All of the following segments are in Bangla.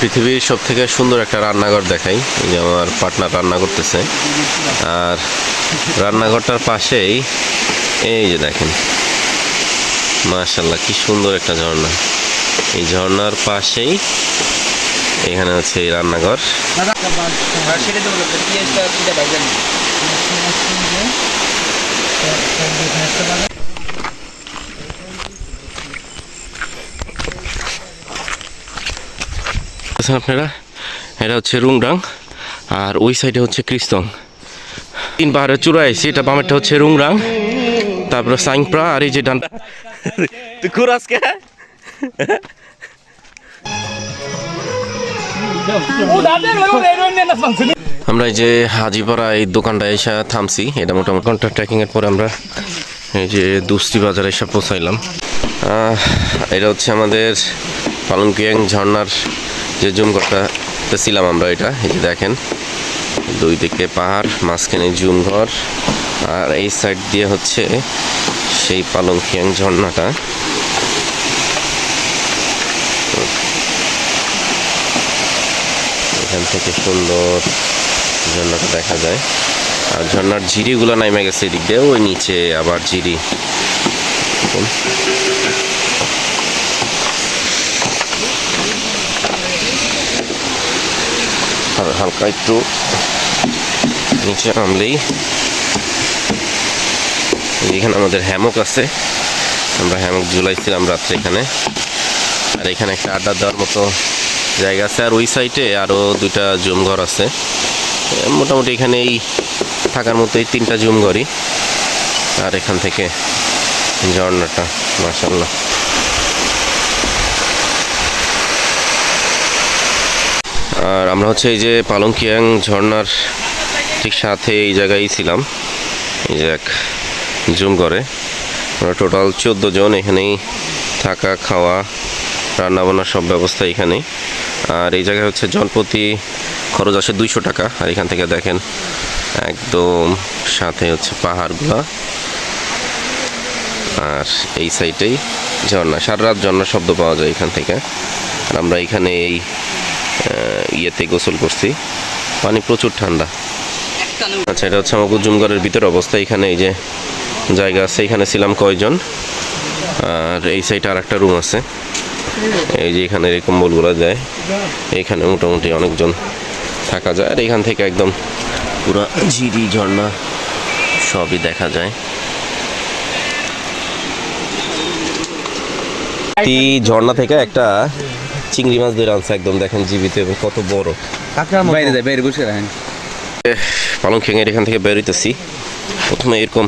পৃথিবীর সব থেকে সুন্দর একটা রান্নাঘর দেখাই। যে আমার পার্টনার রান্না করতেছে। আর রান্নাঘরটার পাশেই এই যে দেখেন। মাশাল্লাহ কি সুন্দর একটা ঝর্ণা। এই ঝর্ণার পাশেই এখানে হচ্ছে এই রান্নাঘর। দেখছেন আপনারা? এটা হচ্ছে রুংডাং আর ওই সাইডে হচ্ছে ক্রিস্তং। তিন পাহাড়ের চূড়ায় আইছি এটা বামেরটা হচ্ছে রুংরাং তারপরে সাইংপ্রা আর এই যে ডান তুই ঘুরাসকে আমরা এই যে হাজিপাড়া এই দোকানটা এসে থামছি এটা মোটামুটি ঘণ্টা ট্রেকিংয়ের পরে আমরা এই যে দুস্তি বাজারে এসে পৌঁছাইলাম। এটা হচ্ছে আমাদের পালংকিয়াং ঝর্ণার যে জুম করতে ছিলাম আমরা এটা, এই যে দেখেন, দুই দিকে পাহাড়, মাঝখানে জুম ঘর আর এই সাইড দিয়ে হচ্ছে সেই পালংকিয়াং ঝর্ণাটা। এখান থেকে সুন্দর ঝর্ণাটা দেখা যায়। আর ঝর্ণার ঝিরিগুলো নাইমে গেছে এদিক দিয়ে, ওই নিচে আবার ঝিরি দেখুন। আর হালকা একটু নিচে নামলেই। এখানে আমাদের হ্যামক আছে। আমরা হ্যামক ঝুলাইছিলাম রাত্রে এখানে। আর এখানে একটা আড্ডা দেওয়ার মতো জায়গা আছে। আর ওই সাইডে আরও দুইটা জুম ঘর আছে মোটামুটি এখানে এই থাকার মতো এই তিনটা জুম ঘরই আর এখান থেকে ঝর্ণাটা মাসাল্লাহ আর আমরা হচ্ছে এই যে পালংকিয়াং ঝর্ণার ঠিক সাথে এই জায়গায় ছিলাম। এই যে এক জুম করে। আমরা টোটাল চোদ্দ জন এখানেই থাকা, খাওয়া, রান্নাবান্নার সব ব্যবস্থা এখানেই। আর এই জায়গায় হচ্ছে জনপ্রতি খরচ আসে দুইশো টাকা। আর এখান থেকে দেখেন একদম সাথে হচ্ছে পাহাড়গুলা। আর এই সাইডেই ঝর্ণা, সারা রাত ঝর্ণার শব্দ পাওয়া যায় এখান থেকে। আর আমরা এখানে এই ইয়েতে গোসল করছি। পানি প্রচুর ঠান্ডা। আচ্ছা এটা হচ্ছে আমার জুমগড়ের ভিতরে অবস্থা। এখানে এই যে জায়গা আছে এখানে ছিলাম কয়জন? আর এই সাইডে আর একটা রুম আছে। এই যে এখানে এই কম্বলগুলো দেয়। এখানে মোটামুটি অনেকজন থাকা যায়। আর এখান থেকে একদম পুরো ঝিরি ঝর্ণা সবই দেখা যায়। ঝর্ণা থেকে একটা চিংড়ি মাছ ধরে আনছে একদম দেখেন জীবিত এবং কত বড়। বাইরে যায় বাইরে বসে রাখেন। পালং খেঙের এখান থেকে বেরোইতেছি প্রথমে এরকম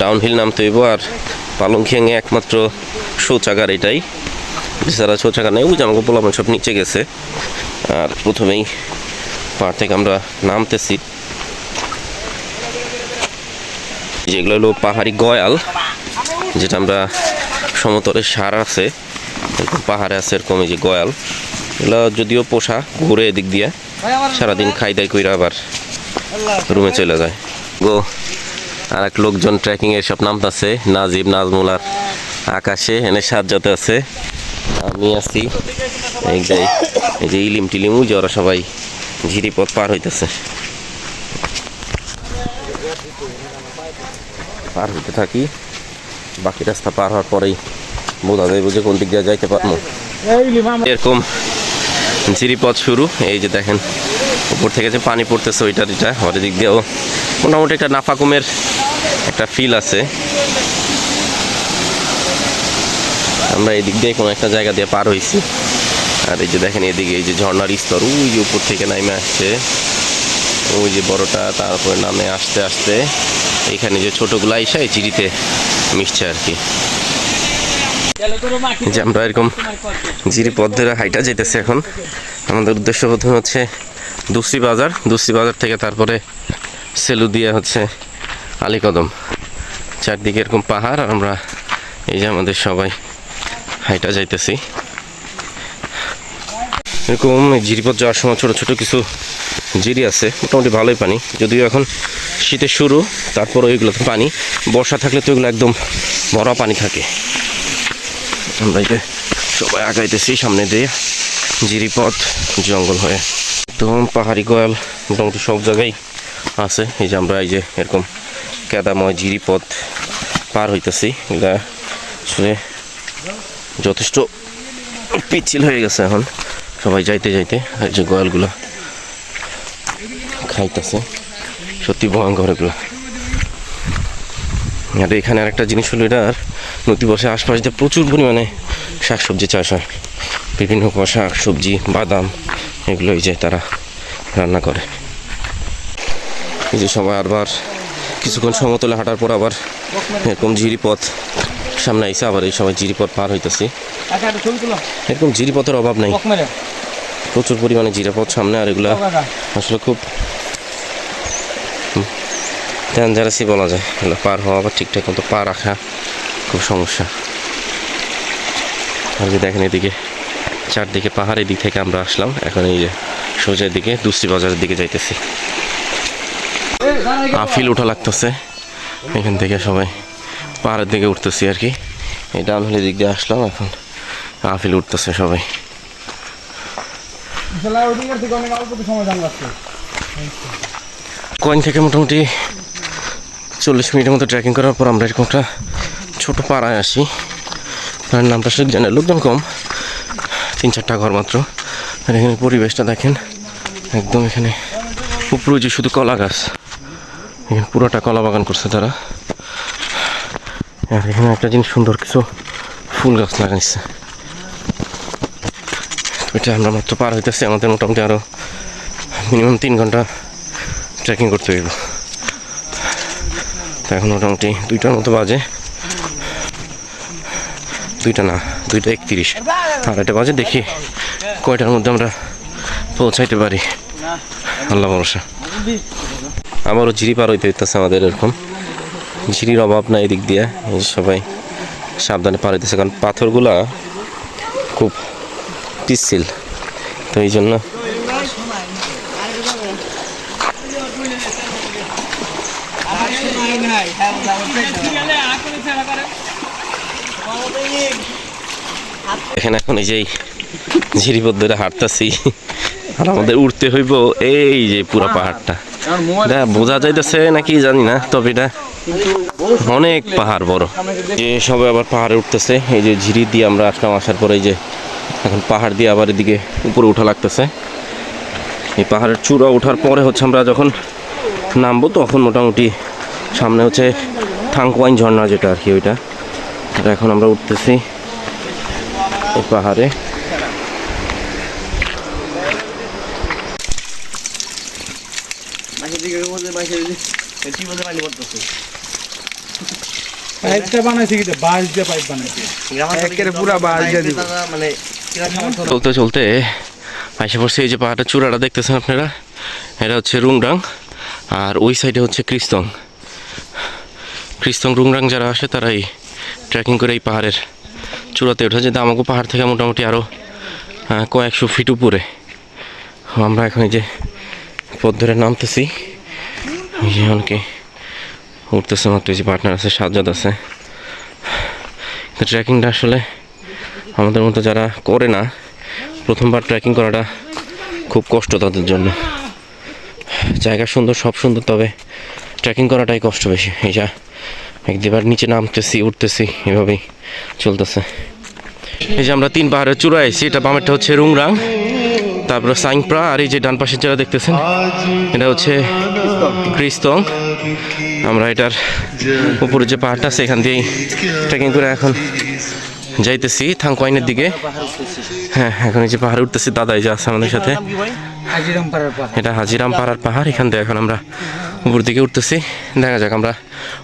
ডাউনহিল নামতে হইব আর পালং খেঙে একমাত্র শৌচাগার এটাই। এছাড়া শৌচাগার নেই ওই যে আমাকে বললাম সব নিচে গেছে। আর প্রথমেই পাহাড় থেকে আমরা নামতেছি। যেগুলো হলো পাহাড়ি গয়াল যেটা আমরা সমতলে সার আছে। পাহাড়ে আছে এরকম এই যে গয়াল, এগুলো যদিও পোষা, ঘুরে এদিক দিয়ে, সারাদিন খাই দাই কইরা আবার রুমে চলে যায়। গো আর এক লোকজন ট্রেকিং এর সব নামতাছে, নাজিব নাজমুল আর আকাশে, এনে সাজ্জাতে আছে। আমি আছি, এই যে ইলিম টিলিম যে ওরা সবাই ঝিরিপথ পার হইতেছে। পার হইতে থাকি, বাকি রাস্তা পার হওয়ার পরেই বোঝা কোন দিক দিয়ে যাইতে পারব। এরকম ঝিরিপথ শুরু। এই যে দেখেন, উপর থেকে যে পানি পড়তেছে ওইটার এটা ওর দিক দিয়েও মোটামুটি একটা নাফাকুমের একটা ফিল আছে। আমরা এই দিক দিয়ে কোনো একটা জায়গা দিয়ে পার হয়েছি আর এই যে দেখেন, এদিকে এই যে ঝর্ণার স্তর, ওই যে উপর থেকে নামে আসছে। ওই যে বড়টা, তারপরে নামে আসতে আসতে এখানে যে ছোটোগুলো আইসা এই চিড়িতে মিশছে আর কি। যে আমরা এরকম জিরি পথ ধরে হাইটা যেতেছে এখন। আমাদের উদ্দেশ্য প্রথমে হচ্ছে দুসরি বাজার। দুসরি বাজার থেকে তারপরে সেলু দিয়ে হচ্ছে আলীকদম। চারদিকে এরকম পাহাড়, আর আমরা এই যে আমাদের সবাই হাইটা যাইতেছি। এরকম জিরিপথ যাওয়ার সময় ছোটো ছোটো কিছু জিরি আছে, মোটামুটি ভালোই পানি। যদিও এখন শীতের শুরু, তারপর ওইগুলোতে পানি। বর্ষা থাকলে তো এগুলো একদম ভরা পানি থাকে। আমরা এই যে সবাই আগাইতেছি সামনে দিয়ে জিরিপথ জঙ্গল হয়ে। একদম পাহাড়ি গোয়াল, মোটামুটি সব জায়গায় আছে। এই যে আমরা এই যে এরকম কেদাময় জিরিপথ পার হইতেছি, এগুলা আসলে যথেষ্ট পিচ্ছিল হয়ে গেছে এখন। সবাই যাইতে যাইতে আর যে গোয়ালগুলো খাইতেছে। সত্যি ভয়ঙ্কর এগুলো। আর এখানে আরেকটা জিনিস হলো এটার নদী বসে আশপাশ দিয়ে প্রচুর পরিমাণে শাকসবজি চাষ হয়। বিভিন্ন শাক সবজি বাদাম এগুলো এই যে তারা রান্না করে। এই যে সবাই আবার কিছুক্ষণ সমতলে হাঁটার পর আবার এরকম জিরিপথ সামনে আইসে আবার এই সবাই জিরিপথ পার হইতেছি। একটা ছবি এরকম জিরিপথের অভাব নাই। প্রচুর পরিমাণে জিরাপথ সামনে আর এগুলা আসলে খুব ডেঞ্জারাসই বলা যায়। এগুলো পার হওয়া বা ঠিকঠাক মতো পা রাখা খুব সমস্যা। আর যে দেখেন এদিকে চারদিকে পাহাড়ের দিক থেকে আমরা আসলাম। এখন এই যে সোজা দিকে দুসরি বাজারের দিকে যাইতেছি। আফিল ওঠা লাগতেছে। এখান থেকে সবাই পাহাড়ের দিকে উঠতেছি আর কি। এই ডানহলি দিক দিয়ে আসলাম এখন। আফিল উঠতেছে সবাই। কয়েন থেকে মোটামুটি চল্লিশ মিনিটের মতো ট্রেকিং করার পর আমরা এরকম একটা ছোটো পাড়ায় আসি। তার নামটা সে জানে লোকজন কম, তিন চারটা ঘর মাত্র। আর এখানে পরিবেশটা দেখেন, একদম এখানে উপরে যে শুধু কলা গাছ, এখানে পুরোটা কলা বাগান করছে তারা। আর এখানে একটা জিনিস সুন্দর, কিছু ফুল গাছ লাগাইছে। এটা আমরা মাত্র পার হইতেছি, আমাদের মোটামুটি আরও মিনিমাম তিন ঘণ্টা ট্রেকিং করতে হইব। এখন মোটামুটি দুইটার মতো বাজে। দুইটা না, দুইটা একত্রিশ। আড়াইটা বাজে, দেখি কয়টার মধ্যে আমরা পৌঁছাইতে পারি। আল্লাহ ভরসা। আবারও ঝিরি পার হইতে হইতেছে আমাদের এরকম। ঝিরির অভাব না এদিক দিয়ে, সবাই সাবধানে পার হইতেছে। কারণ পাথরগুলা খুব পিচ্ছিল। তো এই জন্য এখানে এখন এই যে ঝিরিপথ ধরে হাঁটতেছি। আর আমাদের উঠতে হইব এই যে পুরো পাহাড়টা। এটা বোঝা যাইতেছে নাকি জানি না তবে এটা অনেক পাহাড় বড়। যে সবাই আবার পাহাড়ে উঠতেছে এই যে ঝিরি দিয়ে আমরা আসলাম আসার পরে এই যে এখন পাহাড় দিয়ে আবার এদিকে উপরে উঠা লাগতেছে। এই পাহাড়ের চূড়া ওঠার পরে হচ্ছে আমরা যখন নামবো তখন মোটামুটি সামনে হচ্ছে থাংকোয়াইন ঝর্ণা যেটা আর কি ওইটা। এটা এখন আমরা উঠতেছি এই পাহাড়ে। পাইপটা বানাইছে কি বাঁশ দিয়ে পাইপ বানাইছে। একের পুরা বাস দিয়ে দিব চলতে চলতে আশে পড়ছে এই যে পাহাড়ের চূড়াটা দেখতেছেন আপনারা? এটা হচ্ছে রুংডাং আর ওই সাইডে হচ্ছে ক্রিস্তং। ক্রিস্তং রুংডাং যারা আসে তারা এই ট্রেকিং করে এই পাহাড়ের চূড়াতে ওঠে। যে দামাকু পাহাড় থেকে মোটামুটি আরও কয়েকশো ফিট উপরে। আমরা এখন যে পথ ধরে নামতেছি। যে অনেকে উঠতেছে মাত্র যে পার্টনার আছে, সাজ্জাদ আছে। ট্রেকিংটা আসলে আমাদের মতো যারা করে না, প্রথমবার ট্রেকিং করাটা খুব কষ্ট তাদের জন্য। জায়গা সুন্দর, সব সুন্দর, তবে ট্রেকিং করাটাই কষ্ট বেশি। এই যা এক একদিবার নিচে নামতেছি উঠতেছি এভাবেই চলতেছে। এই যে আমরা তিন পাহাড়ের চূড়ায় আছি এটা বামেরটা হচ্ছে রুংরাং তারপরে সাইংপ্রা আর এই যে ডান পাশের যারা দেখতেছেন এটা হচ্ছে ক্রিস্তং আমরা এটার উপরে যে পাহাড়টা আছে এখান দিয়েই ট্রেকিং করে এখন যাইতেছি থাংকোয়াইনের দিকে। হ্যাঁ এখন এই যে পাহাড়ে উঠতেছি দাদা এই যে আছে আমাদের সাথে। হাজিরাম এটা হাজিরাম পাড়ার পাহাড় এখান থেকে এখন আমরা উপর দিকে উঠতেছি। দেখা যাক আমরা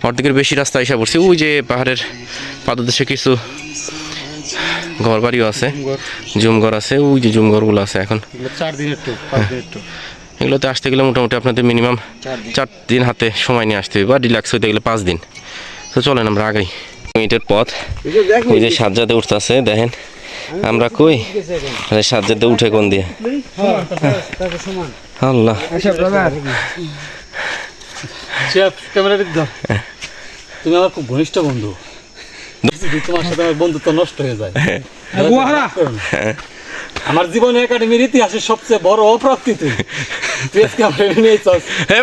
অর্ধেকের বেশি রাস্তা এসে পড়ছি। ওই যে পাহাড়ের পাদদেশে কিছু ঘর বাড়িও আছে। জুমঘর। আছে ওই যে জুমঘরগুলো আছে এখন। চার দিনের ট্যুর এগুলোতে আসতে গেলে মোটামুটি আপনাদের মিনিমাম চার দিন। হাতে সময় নিয়ে আসতে হবে বা রিল্যাক্স হইতে গেলে পাঁচ দিন। তো চলেন আমরা আগাই। মিনিটের পথ। ওই যে সাজ্জাতে উঠতেছে দেখেন। আমরা কই? সাজ্জাতে উঠে কোন দিয়ে? আল্লাহ। আচ্ছা ব্রাদার চেপ ক্যামেরা দিক দাও তুমি আমার খুব ঘনিষ্ঠ বন্ধু। তোমার সাথে আমার বন্ধুত্ব নষ্ট হয়ে যায় আমার জীবনে একাডেমির ইতিহাসের সবচেয়ে বড় অপ্রাপ্তি তুই। হ্যাঁ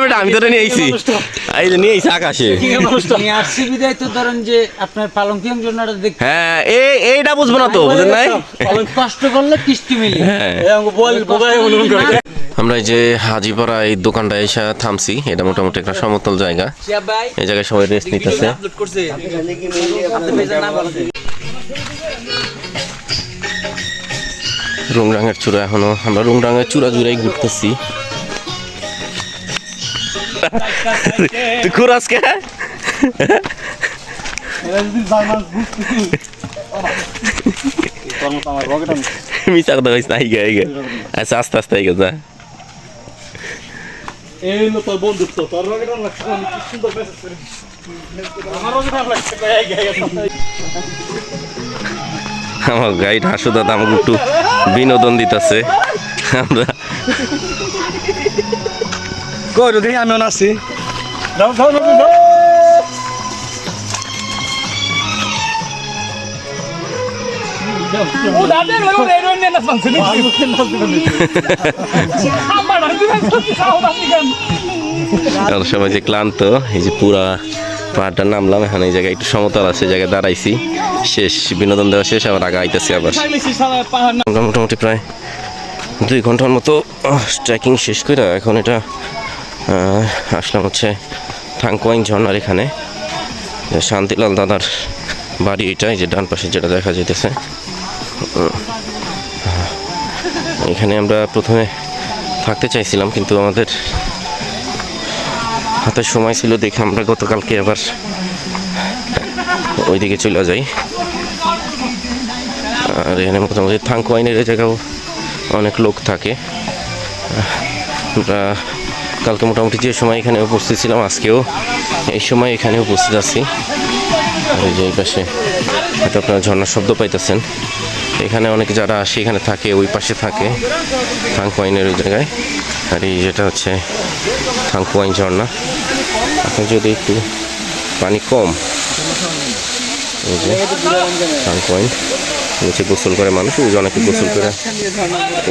তো ধরেন যে আপনার পালঙ্কিয়াং জন্যটা দেখ হ্যাঁ এই এইটা বুঝব না তো বুঝেন নাই? কষ্ট করলে কিস্তি মিলে। হ্যাঁ আমরা এই যে হাজিপাড়া এই দোকানটা এসে থামছি। এটা মোটামুটি একটা সমতল জায়গা। এই জায়গায় সবাই রেস্ট নিতেছে। রুংরাঙের চূড়া এখনও। আমরা রুংরাঙের চূড়া জুড়াই ঘুরতেছি। আইগে আচ্ছা আস্তে আস্তে আইগে যা। এই হলো তোর বন্ধুত্ব তোর রকেট আমি লাগছে আমি কি সুন্দর মেসেজ করে আমার রকেট লাগছে গাইড হাসু দাদা আমাকে একটু বিনোদন দিতেছে। আমরা কই দেখি আমিও নাচছি। দাও দাও দাও দাও রো নে সবাই যে ক্লান্ত এই যে পুরা পাহাড়টা নামলাম এখন এই জায়গায় একটু সমতল আছে এই জায়গায় দাঁড়াইছি শেষ বিনোদন দেওয়া শেষ আবার আগে আইতেছি আবার। মোটামুটি প্রায় দুই ঘণ্টার মতো ট্রেকিং শেষ করে এখন এটা আসলাম হচ্ছে থাংকোয়াইন ঝর্নার এখানে। শান্তিলাল দাদার বাড়ি এটা এই যে ডান পাশে যেটা দেখা যাইতেছে। উম, এখানে আমরা প্রথমে থাকতে চাইছিলাম, কিন্তু আমাদের হাতে সময় ছিল দেখে আমরা গতকালকে আবার ওইদিকে চলে যাই। আর এখানে মোটামুটি থাংকোয়াইনের এই জায়গাও অনেক লোক থাকে। আমরা কালকে মোটামুটি যে সময় এখানে উপস্থিত ছিলাম, আজকেও এই সময় এখানে উপস্থিত আছি। আর এই যে পাশে হয়তো আপনারা ঝর্ণার শব্দ পাইতেছেন। এখানে অনেকে যারা আসে এখানে থাকে, ওই পাশে থাকে, থাংকোয়াইনের ওই জায়গায়। আর এই যেটা হচ্ছে থাংকোয়াইন ঝর্ণা। এখন যদি একটু পানি কম, এই যে নিচে গোসল করে মানুষ ওই যে অনেকে গোসল করে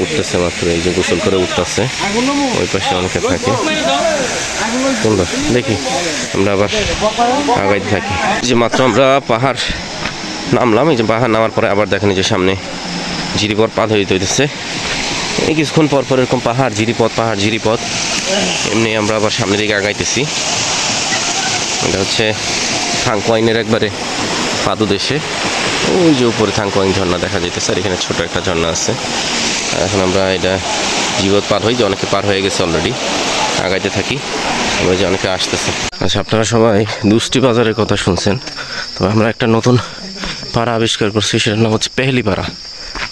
উঠতেছে মাত্র, এই যে গোসল করে উঠতেছে, ওই পাশে অনেকে থাকে। সুন্দর, দেখি, আমরা আবার আগাইতে থাকি। যে মাত্র আমরা পাহাড় নামলাম, এই যে পাহাড় নামার পরে আবার দেখেন যে সামনে জিরিপথ পা ধরিতে হইতেছে এই কিছুক্ষণ পর পর এরকম পাহাড়, জিরিপথ পাহাড়, জিরিপথ। এমনি আমরা আবার সামনের দিকে আগাইতেছি। এটা হচ্ছে থাংকোয়াইনের একবারে পাদদেশে। ওই যে উপরে থাংকোয়াইন ঝর্ণা দেখা যাইতেছে, আর এখানে ছোট একটা ঝর্ণা আছে। এখন আমরা এটা জীবত পার হই যে অনেকে পার হয়ে গেছে অলরেডি আগাইতে থাকি, আমরা যে অনেকে আসতেছে। আচ্ছা আপনারা সবাই দুষ্টি বাজারের কথা শুনছেন। তবে আমরা একটা নতুন পাড়া আবিষ্কার করছি, সেটার নাম হচ্ছে পেহলি পাড়া।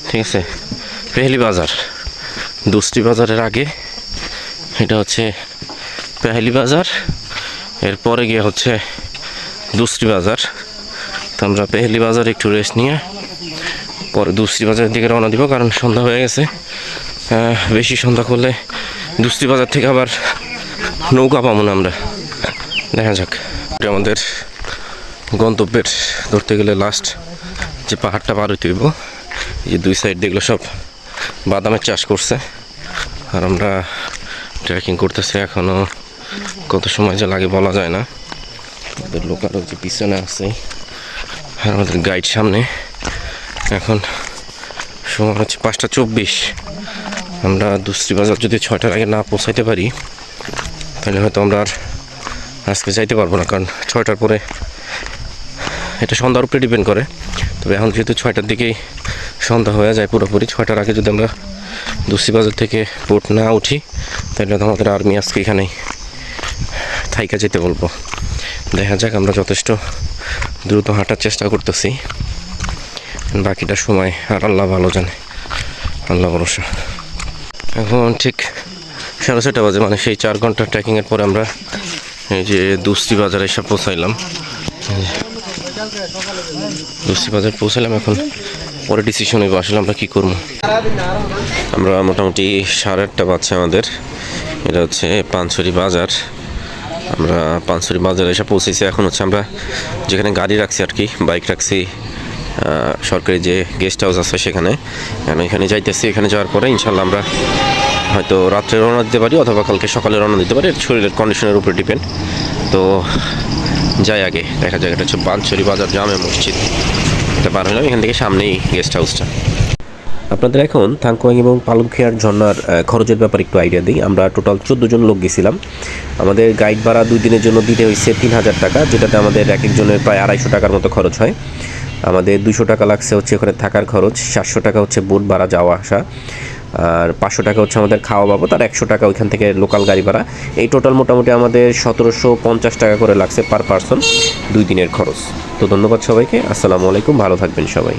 ঠিক আছে? পেহলি বাজার। দুষ্টি বাজারের আগে, এটা হচ্ছে পেহলি বাজার, এরপরে গিয়ে হচ্ছে দুষ্টি বাজার। তো আমরা পেহলি বাজার একটু রেস্ট নিয়ে, পরে দুষ্টি বাজারের দিকে রওনা দিব, কারণ সন্ধ্যা হয়ে গেছে। বেশি সন্ধ্যা করলে দুষ্টি বাজার থেকে আবার নৌকা পাবো না আমরা। দেখা যাক। আমাদের গন্তব্যের ধরতে গেলে লাস্ট যে পাহাড়টা পার হইতে হইব, এই দুই সাইড দেখল সব বাদামের চাষ করছে। আর আমরা ট্রেকিং করতেছি এখনও কত সময় যে লাগে বলা যায় না। আমাদের লোক আরও যে পিছনে আছে, আর আমাদের গাইড সামনে। এখন সময় হচ্ছে পাঁচটা চব্বিশ। আমরা দুশ্রী বাজার যদি ছয়টার আগে না পৌঁছাইতে পারি, তাহলে হয়তো আমরা আর আজকে যাইতে পারব না, কারণ ছয়টার পরে এটা সন্ধ্যার উপরে ডিপেন্ড করে। তবে এখন যেহেতু ছয়টার দিকেই সন্ধ্যা হয়ে যায় পুরোপুরি, ছয়টার আগে যদি আমরা দুশ্রী বাজার থেকে বোট না উঠি, তাহলে তো আমাদের আর্মি আজকে এখানেই থাইকা যেতে বলব। দেখা যাক, আমরা যথেষ্ট দ্রুত হাঁটার চেষ্টা করতেছি। বাকিটা সময় আর আল্লাহ ভালো জানে, আল্লাহ ভরসা। এখন ঠিক সাড়ে ছটা বাজে মানে সেই চার ঘণ্টা ট্রেকিংয়ের পরে আমরা এই যে দুস্তি বাজারে এসে পৌঁছাইলাম। দুস্তি বাজার পৌঁছাইলাম এখন। পরে ডিসিশন হইব, আসলে আমরা কী করব? আমরা মোটামুটি সাড়ে আটটা বাজছে আমাদের। এটা হচ্ছে পানছড়ি বাজার। আমরা পানছড়ি বাজারে এসে পৌঁছেছি। এখন হচ্ছে আমরা যেখানে গাড়ি রাখছি আর কি, বাইক রাখছি সরকারি যে গেস্ট হাউস আছে সেখানে। কারণ এখানে যাইতেছি। এখানে যাওয়ার পরে ইনশাল্লাহ আমরা হয়তো রাত্রে রওনা দিতে পারি অথবা কালকে সকালে রওনা দিতে পারি। শরীরের কন্ডিশনের উপর ডিপেন্ড তো যাই আগে, দেখা যাক, এটা হচ্ছে বাঞ্চরি বাজার জামে মসজিদ। এটা পার হলাম এখান থেকে সামনেই গেস্ট হাউসটা আপনাদের এখন থাংকোয়াং এবং পালংখিয়ার ঝর্নার খরচের ব্যাপারে একটু আইডিয়া দিই। আমরা টোটাল চোদ্দ জন লোক গেছিলাম। আমাদের গাইড ভাড়া দুই দিনের জন্য দিতে হয়েছে তিন হাজার টাকা, যেটাতে আমাদের এক একজনের প্রায় আড়াইশো টাকার মতো খরচ হয়। আমাদের দুশো টাকা লাগছে হচ্ছে ওখানে থাকার খরচ, সাতশো টাকা হচ্ছে বোট ভাড়া যাওয়া আসা। আর পাঁচশো টাকা হচ্ছে আমাদের খাওয়া বাবদ, আর একশো টাকা ওইখান থেকে লোকাল গাড়ি ভাড়া। এই টোটাল মোটামুটি আমাদের সতেরোশো পঞ্চাশ টাকা করে লাগছে পার পার্সন দুই দিনের খরচ। তো ধন্যবাদ সবাইকে, আসসালামু আলাইকুম, ভালো থাকবেন সবাই।